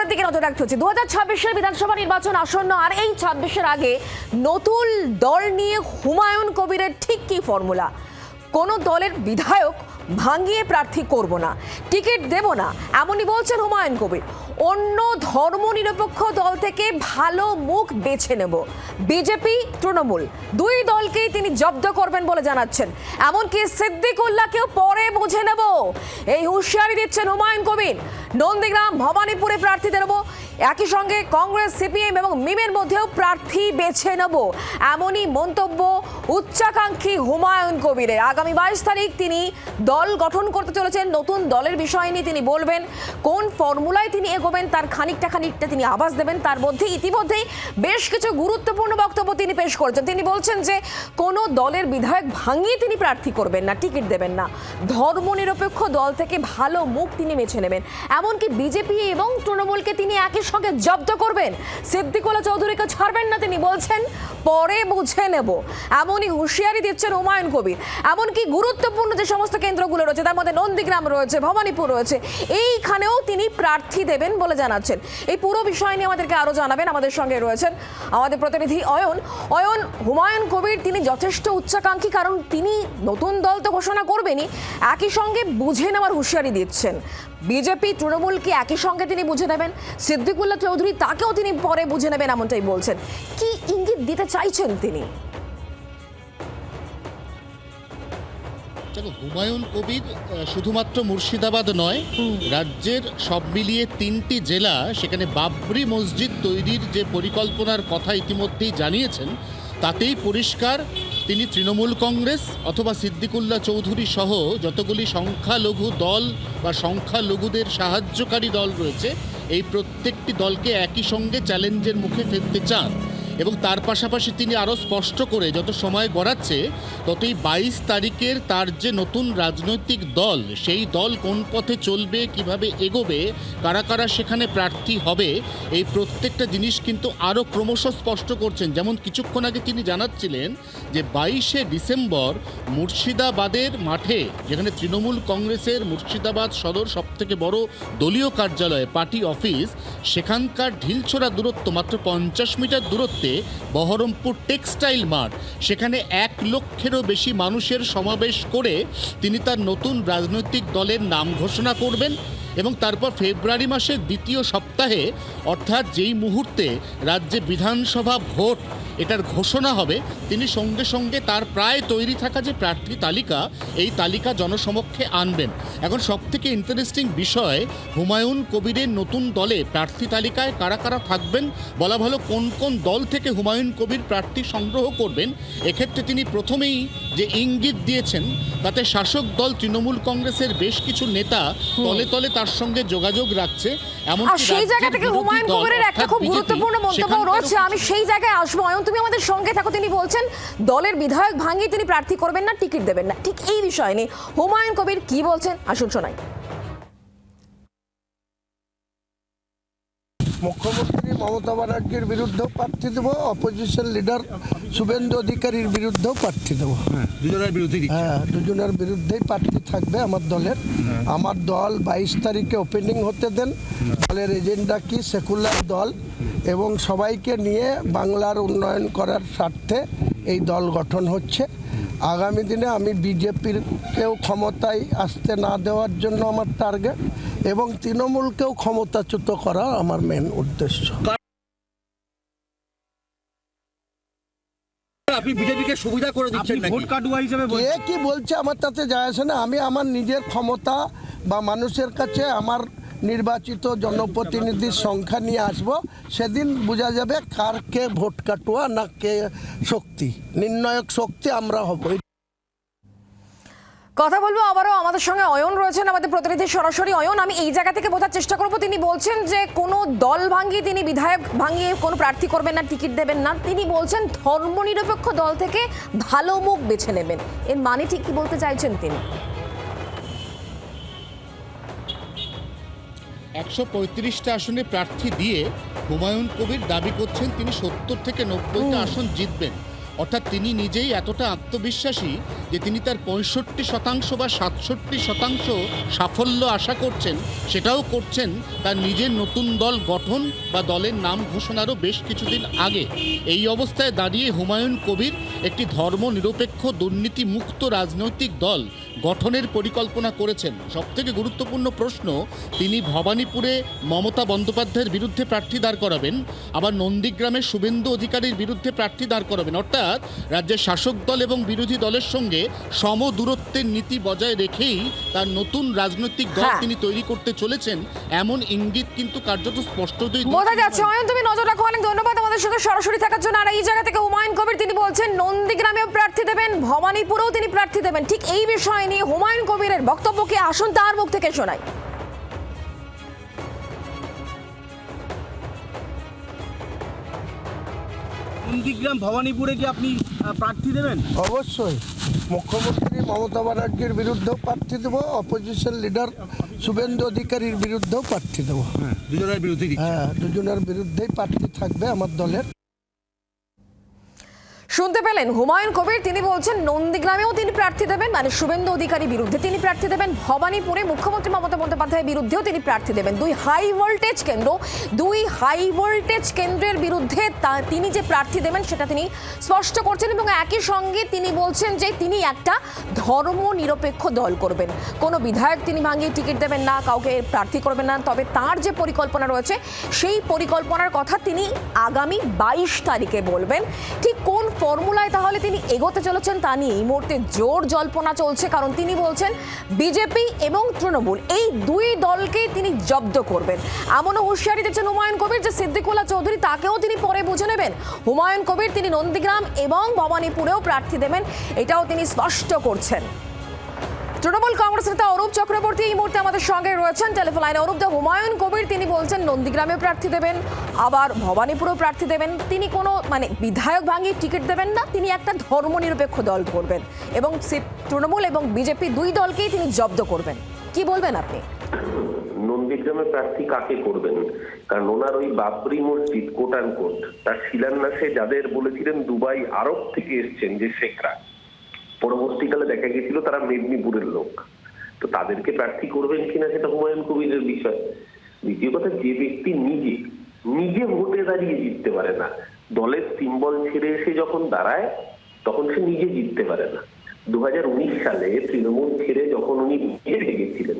খবরের দিকে নজর রাখতে হচ্ছে। দু হাজার বিধানসভা নির্বাচন আসন্ন, আর এই ছাব্বিশের আগে নতুন দল নিয়ে হুমায়ুন কবিরের ঠিক কি ফর্মুলা? কোনো দলের বিধায়ক ভাঙিয়ে প্রার্থী করব না, টিকিট দেব না, এমনই বলছেন হুমায়ুন কবির। অন্য ধর্মনিরপেক্ষ দল থেকে ভালো মুখ বেছে নেব, বিজেপি, তৃণমূল। দুই দলকেই তিনি জব্দ করবেন বলে জানাচ্ছেন। এমনকি সিদ্দিকুল্লাহকেও পরে বুঝে নেব। এই হুঁশিয়ারি দিচ্ছেন হুমায়ুন কবির। নন্দীগ্রাম, ভবানীপুরে প্রার্থী দেব। একই সঙ্গে কংগ্রেস, সিপিএম এবং মিমের মধ্যেও প্রার্থী বেছে নেব। এমনই মন্তব্য উচ্চাকাঙ্ক্ষী হুমায়ুন কবিরের। আগামী বাইশ তারিখ তিনি দল গঠন করতে চলেছেন, নতুন দলের বিষয় নিয়ে তিনি বলবেন, কোন ফর্মুলায় তিনি এগোবেন তার খানিকটা খানিকটা তিনি আভাস দেবেন, তার মধ্যে ইতিমধ্যেই বেশ কিছু গুরুত্বপূর্ণ বক্তব্য তিনি পেশ করেছেন। তিনি বলছেন যে, কোনো দলের বিধায়ক ভাঙিয়ে তিনি প্রার্থী করবেন না, টিকিট দেবেন না। ধর্মনিরপেক্ষ দল থেকে ভালো মুখ তিনি বেছে নেবেন। এমনকি বিজেপি এবং তৃণমূলকে তিনি একই সঙ্গে জব্দ করবেন। সিদ্দিকুল্লা চৌধুরীকে ছাড়বেন না তিনি বলছেন, পরে বুঝে নেব। এমনই হুঁশিয়ারি দিচ্ছেন হুমায়ুন কবির। এমনকি গুরুত্বপূর্ণ যে সমস্ত কেন্দ্রগুলো রয়েছে, তার মধ্যে নন্দীগ্রাম রয়েছে, ভবানীপুর রয়েছে। এইখানেও তিনি প্রার্থী দেবেন বলে জানাচ্ছেন। এই পুরো বিষয় নিয়ে আমাদেরকে আরও জানাবেন। আমাদের সঙ্গে রয়েছেন আমাদের প্রতিনিধি অয়ন। অয়ন, হুমায়ুন কবির, তিনি যথেষ্ট উচ্চাকাঙ্ক্ষী, কারণ তিনি নতুন দল তো ঘোষণা করবেনই। একই সঙ্গে বুঝে নেওয়ার হুঁশিয়ারি দিচ্ছেন। বিজেপি তৃণমূলকে একই সঙ্গে তিনি বুঝে নেবেন? সিদ্দিকুল্লাহ চৌধুরী তাকেও তিনি পরে বুঝে নেবেন, এমনটাই বলছেন। কি ইঙ্গিত দিতে চাইছেন তিনি? দেখো হুমায়ুন কবির শুধুমাত্র মুর্শিদাবাদ নয় রাজ্যের সব মিলিয়ে তিনটি জেলা সেখানে বাবরি মসজিদ তৈরির যে পরিকল্পনার কথা ইতিমধ্যেই জানিয়েছেন তাতেই পরিষ্কার তিনি তৃণমূল কংগ্রেস অথবা সিদ্দিকুল্লা চৌধুরী সহ যতগুলি সংখ্যালঘু দল বা সংখ্যালঘুদের সাহায্যকারী দল রয়েছে এই প্রত্যেকটি দলকে একই সঙ্গে চ্যালেঞ্জের মুখে ফেলতে চান। এবং তার পাশাপাশি তিনি আরও স্পষ্ট করে যত সময় গড়াচ্ছে, ততই বাইশ তারিখের তার যে নতুন রাজনৈতিক দল, সেই দল কোন পথে চলবে, কীভাবে এগোবে, কারা কারা সেখানে প্রার্থী হবে, এই প্রত্যেকটা জিনিস কিন্তু আরও ক্রমশ স্পষ্ট করছেন। যেমন কিছুক্ষণ আগে তিনি জানাচ্ছিলেন যে বাইশে ডিসেম্বর মুর্শিদাবাদের মাঠে, যেখানে তৃণমূল কংগ্রেসের মুর্শিদাবাদ সদর সবথেকে বড় দলীয় কার্যালয়, পার্টি অফিস, সেখানকার ঢিলছোড়া দূরত্ব মাত্র পঞ্চাশ মিটার দূরত্বে বহরমপুর টেক্সটাইল মাঠ। সেখানে এক লক্ষেরও বেশি মানুষের সমাবেশ করে তিনি তার নতুন রাজনৈতিক দলের নাম ঘোষণা করবেন এবং তারপর ফেব্রুয়ারি মাসের দ্বিতীয় সপ্তাহে, অর্থাৎ যেই মুহূর্তে রাজ্যে বিধানসভা ভোট এটার ঘোষণা হবে। তিনি সঙ্গে সঙ্গে তার প্রায় তৈরি থাকা যে প্রার্থী তালিকা এই তালিকা জনসমক্ষে আনবেন। এখন সবথেকে ইন্টারেস্টিং বিষয় হুমায়ুন কবিরের নতুন দলে প্রার্থী তালিকায় কারা কারা থাকবেন? বলা ভালো কোন কোন দল থেকে হুমায়ুন কবির প্রার্থী সংগ্রহ করবেন? এক্ষেত্রে তিনি প্রথমেই যে ইঙ্গিত দিয়েছেন তাতে শাসক দল তৃণমূল কংগ্রেসের বেশ কিছু নেতা তলে তলে তার সঙ্গে যোগাযোগ রাখছে। এমন সেই জায়গা থেকে হুমায়ুন কবিরের একটা খুব গুরুত্বপূর্ণ মন্তব্য রয়েছে। আমি সেই জায়গায় আসব। অয়ন তুমি আমাদের সঙ্গে থাকো। তিনি বলছেন, দলের বিধায়ক ভাঙিয়ে তিনি প্রার্থী করবেন না, টিকিট দেবেন না। ঠিক এই বিষয় নিয়ে হুমায়ুন কবির কি বলছেন, আসুন শোনাই। মুখ্যমন্ত্রী মমতা ব্যানার্জির বিরুদ্ধেও প্রার্থী দেবো অপোজিশন লিডার শুভেন্দু অধিকারীর বিরুদ্ধেও প্রার্থী দেবো। দুজনের বিরুদ্ধে হ্যাঁ দুজনের বিরুদ্ধেই প্রার্থী থাকবে আমার দলের। আমার দল বাইশ তারিখে ওপেনিং হতে দেন। দলের এজেন্ডা কি? সেকুলার দল। এবং সবাইকে নিয়ে বাংলার উন্নয়ন করার স্বার্থে এই দল গঠন হচ্ছে। আগামী দিনে আমি বিজেপিরকেও ক্ষমতায় আসতে না দেওয়ার জন্য আমার টার্গেট এবং তৃণমূলকেও ক্ষমতাচ্যুত করা আমার মেন উদ্দেশ্য। আপনি বিজেপিকে সুবিধা করে দিচ্ছেন নাকি? ভোট কাটুয়া হিসেবে কে কি বলছে আমার তাতে যায় আসে না। আমি আমার নিজের ক্ষমতা বা মানুষের কাছে আমার নির্বাচিত জনপ্রতিনিধির সংখ্যা নিয়ে আসব। সেদিন বোঝা যাবে কার কে ভোট কাটুয়া না কে শক্তি। নির্ণায়ক শক্তি আমরা হব। কথা বলব আবারও আমাদের সঙ্গে অয়ন রয়েছেন, আমাদের প্রতিনিধি সরাসরি। অয়ন, আমি এই জায়গা থেকে বোঝার চেষ্টা করব। তিনি বলছেন যে কোনো দল ভাঙিয়ে তিনি বিধায়ক ভাঙিয়ে কোনো প্রার্থী করবেন না, টিকিট দেবেন না। তিনি বলছেন ধর্মনিরপেক্ষ দল থেকে ভালো মুখ বেছে নেবেন। এর মানে ঠিক কি বলতে চাইছেন তিনি? একশো পঁয়ত্রিশটা আসনে প্রার্থী দিয়ে হুমায়ুন কবির দাবি করছেন তিনি সত্তর থেকে নব্বইটা আসন জিতবেন। অর্থাৎ তিনি নিজেই এতটা আত্মবিশ্বাসী যে তিনি তার পঁয়ষট্টি শতাংশ বা সাতষট্টি শতাংশ সাফল্য আশা করছেন সেটাও করছেন তার নিজের নতুন দল গঠন বা দলের নাম ঘোষণারও বেশ কিছুদিন আগে। এই অবস্থায় দাঁড়িয়ে হুমায়ুন কবির একটি ধর্মনিরপেক্ষ দুর্নীতিমুক্ত রাজনৈতিক দল গঠনের পরিকল্পনা করেছেন। সবথেকে গুরুত্বপূর্ণ প্রশ্ন তিনি ভবানীপুরে মমতা বন্দ্যোপাধ্যায়ের বিরুদ্ধে প্রার্থী দাঁড় করাবেন আবার নন্দীগ্রামে শুভেন্দু অধিকারীর বিরুদ্ধে প্রার্থী দাঁড় করাবেন। অর্থাৎ রাজ্যের শাসক দল এবং বিরোধী দলের সঙ্গে সম দূরত্বের নীতি বজায় রেখেই তার নতুন রাজনৈতিক দল হ্যাঁ। তিনি তৈরি করতে চলেছেন। এমন ইঙ্গিত কিন্তু কার্যত স্পষ্টতই বোঝা যাচ্ছে। অয়ন তুমি নজর রাখো। অনেক ধন্যবাদ আমাদের সঙ্গে সরাসরি থাকার জন্য। আর এই জায়গা থেকে হুমায়ুন কবির তিনি বলছেন নন্দীগ্রামেও প্রার্থী দেবেন ভবানীপুরেও তিনি প্রার্থী দেবেন। ঠিক এই বিষয় নিয়ে হুমায়ুন কবিরের বক্তব্যকে আসুন তার মুখ থেকে শোনাই। নন্দীগ্রাম ভবানীপুরে কি আপনি প্রার্থী দেবেন? অবশ্যই। মুখ্যমন্ত্রী মমতা ব্যানার্জির বিরুদ্ধেও প্রার্থী দেবো অপোজিশন লিডার শুভেন্দু অধিকারীর বিরুদ্ধেও প্রার্থী দেবো। হ্যাঁ দুজনের বিরুদ্ধে হ্যাঁ দুজনের বিরুদ্ধেই প্রার্থী থাকবে আমার দলের। শুনতে পেলেন হুমায়ুন কবির, তিনি বলছেন, নন্দীগ্রামেও তিনি প্রার্থী দেবেন মানে শুভেন্দু অধিকারী বিরুদ্ধে তিনি প্রার্থী দেবেন, ভবানীপুরে মুখ্যমন্ত্রী মমতা বন্দ্যোপাধ্যায়ের বিরুদ্ধেও তিনি প্রার্থী দেবেন। দুই হাই ভোল্টেজ কেন্দ্র, দুই হাই ভোল্টেজ কেন্দ্রের বিরুদ্ধে তিনি যে প্রার্থী দেবেন সেটা তিনি স্পষ্ট করছেন এবং একই সঙ্গে তিনি বলছেন যে তিনি একটা ধর্ম নিরপেক্ষ দল করবেন। কোনো বিধায়ক তিনি ভাঙিয়ে টিকিট দেবেন না, কাউকে প্রার্থী করবেন না, তবে তার যে পরিকল্পনা রয়েছে, সেই পরিকল্পনার কথা তিনি আগামী বাইশ তারিখে বলবেন। ঠিক কোন ফর্মুলায় তাহলে তিনি এগোতে চলেছেন তা নিয়ে এই মুহূর্তে জোর জল্পনা চলছে, কারণ তিনি বলছেন বিজেপি এবং তৃণমূল, এই দুই দলকে তিনি জব্দ করবেন। এমনও হুঁশিয়ারি দিচ্ছেন হুমায়ুন কবির যে সিদ্দিকুল্লাহ চৌধুরী তাকেও তিনি পরে বুঝে নেবেন। হুমায়ুন কবির তিনি নন্দীগ্রাম এবং ভবানীপুরেও প্রার্থী দেবেন, এটাও তিনি স্পষ্ট করছেন। তৃণমূল কংগ্রেস নেতা অরূপ চক্রবর্তী এই মুহূর্তে আমাদের সঙ্গে রয়েছেন। টেলিফোন লাইনে অরূপ দা, হুমায়ুন কবির, তিনি বলছেন, নন্দীগ্রামে প্রার্থী দেবেন, আবার ভবানীপুরেও প্রার্থী দেবেন। তিনি কোনো মানে বিধায়ক ভাঙিয়ে টিকিট দেবেন না, তিনি একটা ধর্মনিরপেক্ষ দল করবেন এবং তৃণমূল এবং বিজেপি দুই দলকেই তিনি জব্দ করবেন। কি বলবেন আপনি? নন্দীগ্রামে প্রার্থী কাকে করবেন? কারণ ওনার ওই বাবরি মসজিদ কোট অ্যান্ড কোট, তার শিলান্যাসে যাদের বলেছিলেন, দুবাই আরব থেকে এসছেন যে শেখরা পরবর্তীকালে দেখা গেছিল তারা মেদিনীপুরের লোক। তো তাদেরকে প্রার্থী করবেন কিনা সেটা হুমায়ুন কবিরের বিষয়। দ্বিতীয় কথা, যে ব্যক্তি নিজে নিজে ভোটে দাঁড়িয়ে জিততে পারে না, দলের সিম্বল ছেড়ে এসে যখন দাঁড়ায়, তখন সে নিজে জিততে পারে না। দু হাজার উনিশ সালে তৃণমূল ছেড়ে যখন উনি বিজেপি গেছিলেন,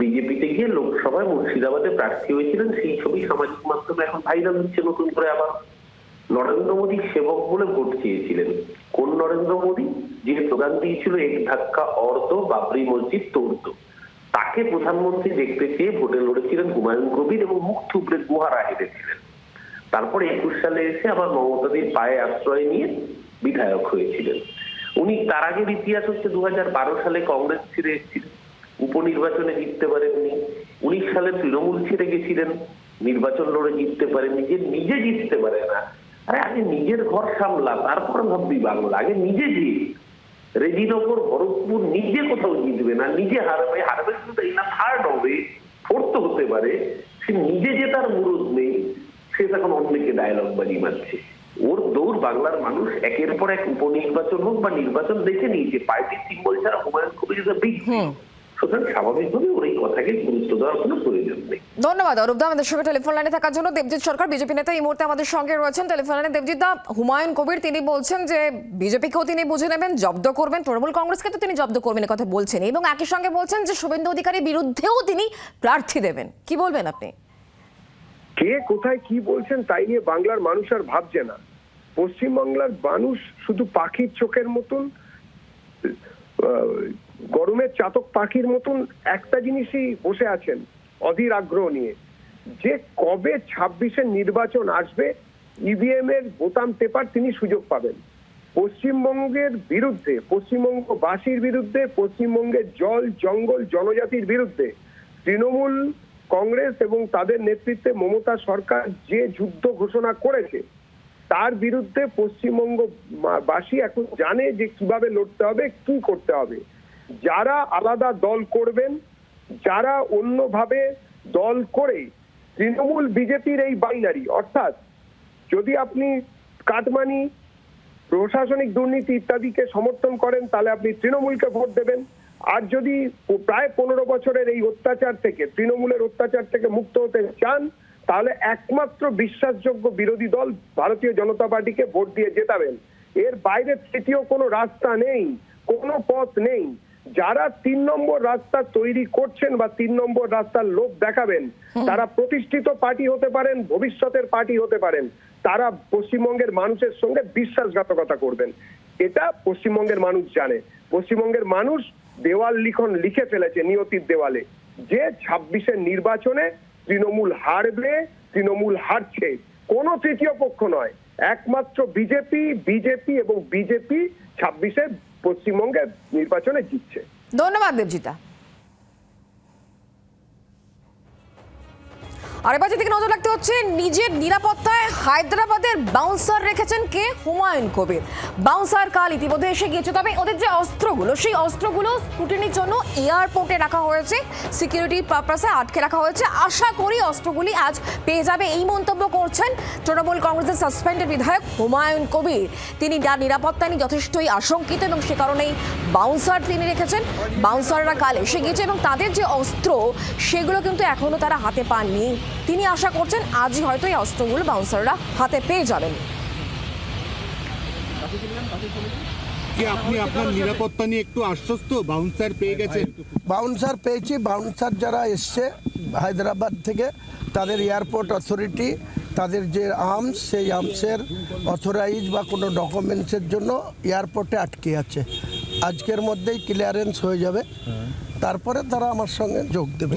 বিজেপিতে গিয়ে লোকসভায় মুর্শিদাবাদে প্রার্থী হয়েছিলেন, সেই ছবি সামাজিক মাধ্যমে এখন ভাইরাল হচ্ছে নতুন করে আবার। নরেন্দ্র মোদী সেবক বলে ভোট চেয়েছিলেন। কোন নরেন্দ্র মোদী? যে স্লোগান দিয়েছিল এক ধাক্কা অর্ধ বাবরি মসজিদ তোড়ত তাকে প্রধানমন্ত্রী দেখতে চেয়ে ভোটে লড়েছিলেন হুমায়ুন কবির এবং মুখ থুবড়ে গুহারা হেঁটেছিলেন তারপরে একুশ সালে এসে আবার মমতাদির পায়ে আশ্রয় নিয়ে বিধায়ক হয়েছিলেন। উনি তার আগের ইতিহাস হচ্ছে দু হাজার বারো সালে কংগ্রেস ছেড়ে এসেছিলেন। উপনির্বাচনে জিততে পারেননি। উনিশ সালে তৃণমূল ছেড়ে গেছিলেন। নির্বাচন লড়ে জিততে পারেননি। যে নিজে জিততে পারে না আরে আগে নিজের ঘর সামলা তারপর ভাববি বাংলা। আগে নিজে জিত। রেজিনগর ভরতপুর নিজে কোথাও জিতবে না নিজে হারবে। হারবে শুধু এই না থার্ড হবে ফোর্থ হতে পারে। সে নিজে যে তার মুরুদ নেই সে তখন অন্যকে ডায়লগ বাজি মারছে। ওর দৌড় বাংলার মানুষ একের পর এক উপনির্বাচন হোক বা নির্বাচন দেখে নিয়েছে। পার্টির সিম্বল ছাড়া হুমায়ুন কবির বিগ সুতরাং স্বাভাবিকভাবে ওর এই কথাকে গুরুত্ব দেওয়ার কোনো প্রয়োজন নেই। ধন্যবাদ অরূপ দা। আমাদের সঙ্গে টেলিফোন লাইনে থাকার জন্য দেবজিৎ সরকার বিজেপি নেতা এই মুহূর্তে আমাদের সঙ্গে রয়েছেন। টেলিফোন লাইনে দেবজিৎ দা হুমায়ুন কবির তিনি বলছেন যে বিজেপিকেও তিনি বুঝে নেবেন জব্দ করবেন। তৃণমূল কংগ্রেসকে তো তিনি জব্দ করবেন কথা বলছেন। এবং একই সঙ্গে বলছেন যে শুভেন্দু অধিকারীর বিরুদ্ধেও তিনি প্রার্থী দেবেন। কি বলবেন আপনি? কে কোথায় কি বলছেন তাই নিয়ে বাংলার মানুষ আর ভাবছে না। পশ্চিমবাংলার মানুষ শুধু পাখির চোখের মতন গরমের চাতক পাখির মতন একটা জিনিসই বসে আছেন অধীর আগ্রহ নিয়ে। যে কবে ছাব্বিশের নির্বাচন আসবে ইভিএম এর বোতাম টেপার তিনি সুযোগ পাবেন। পশ্চিমবঙ্গের বিরুদ্ধে, পশ্চিমবঙ্গবাসীর বিরুদ্ধে, পশ্চিমবঙ্গের জল, জঙ্গল, জনজাতির বিরুদ্ধে তৃণমূল, কংগ্রেস এবং তাদের নেতৃত্বে মমতা সরকার যে যুদ্ধ ঘোষণা করেছে, তার বিরুদ্ধে পশ্চিমবঙ্গ মা- বাসী এখন জানে যে কীভাবে লড়তে হবে, কি করতে হবে। যারা আলাদা দল করবেন, যারা অন্যভাবে দল করে তৃণমূল বিজেপির এই বাইনারি অর্থাৎ যদি আপনি কাটমানি, প্রশাসনিক দুর্নীতি ইত্যাদিকে সমর্থন করেন, তাহলে আপনি তৃণমূলকে ভোট দেবেন। আর যদি প্রায় পনেরো বছরের এই অত্যাচার থেকে, তৃণমূলের অত্যাচার থেকে মুক্ত হতে চান, তাহলে একমাত্র বিশ্বাসযোগ্য বিরোধী দল ভারতীয় জনতা পার্টিকে ভোট দিয়ে জেতাবেন। এর বাইরে তৃতীয় কোনো রাস্তা নেই, কোনো পথ নেই। যারা তিন নম্বর রাস্তা তৈরি করছেন বা তিন নম্বর রাস্তার লোভ দেখাবেন তারা প্রতিষ্ঠিত পার্টি হতে পারেন ভবিষ্যতের পার্টি হতে পারেন তারা পশ্চিমবঙ্গের মানুষের সঙ্গে বিশ্বাসঘাতকতা করবেন। এটা পশ্চিমবঙ্গের মানুষ জানে। পশ্চিমবঙ্গের মানুষ দেওয়াল লিখন লিখে ফেলেছে নিয়তির দেওয়ালে। যে ছাব্বিশের নির্বাচনে তৃণমূল হারবে তৃণমূল হারছে কোনো তৃতীয় পক্ষ নয়। একমাত্র বিজেপি বিজেপি এবং বিজেপি ছাব্বিশে পশ্চিমবঙ্গের নির্বাচনে জিতছে। ধন্যবাদ দেবজিতা। আর যেদিকে নজর রাখতে হচ্ছে, নিজের নিরাপত্তায় হায়দ্রাবাদের বাউন্সার রেখেছেন কে? হুমায়ুন কবির। বাউন্সার কাল ইতিমধ্যে এসে গিয়েছে, তবে ওদের যে অস্ত্রগুলো, সেই অস্ত্রগুলো স্কুটিনির জন্য এয়ারপোর্টে রাখা হয়েছে। সিকিউরিটি পারপাসে আটকে রাখা হয়েছে। আশা করি অস্ত্রগুলি আজ পেয়ে যাবে এই মন্তব্য করছেন তৃণমূল কংগ্রেসের সাসপেন্ডেড বিধায়ক হুমায়ুন কবির। তিনি নিরাপত্তা নিয়ে যথেষ্টই আশঙ্কিত এবং সে কারণেই বাউন্সার তিনি রেখেছেন। বাউন্সাররা কাল এসে গিয়েছে এবং তাদের যে অস্ত্র, সেগুলো কিন্তু এখনও তারা হাতে পাননি। তিনি আশা করছেন আজই হয়তো এই অস্ত্রগুলো বাউন্সাররা হাতে পেয়ে যাবেন। কি আপনি আপনার নিরাপত্তা নিয়ে একটু আশ্বস্ত? বাউন্সার পেয়ে গেছেন। বাউন্সার পেয়েছি। বাউন্সার যারা এসছে হায়দ্রাবাদ থেকে তাদের এয়ারপোর্ট অথরিটি তাদের যে আর্মস সেই আর্মসের অথরাইজ বা কোনো ডকুমেন্টসের জন্য এয়ারপোর্টে আটকে আছে। আজকের মধ্যেই ক্লিয়ারেন্স হয়ে যাবে। তারপরে তারা আমার সঙ্গে যোগ দেবে।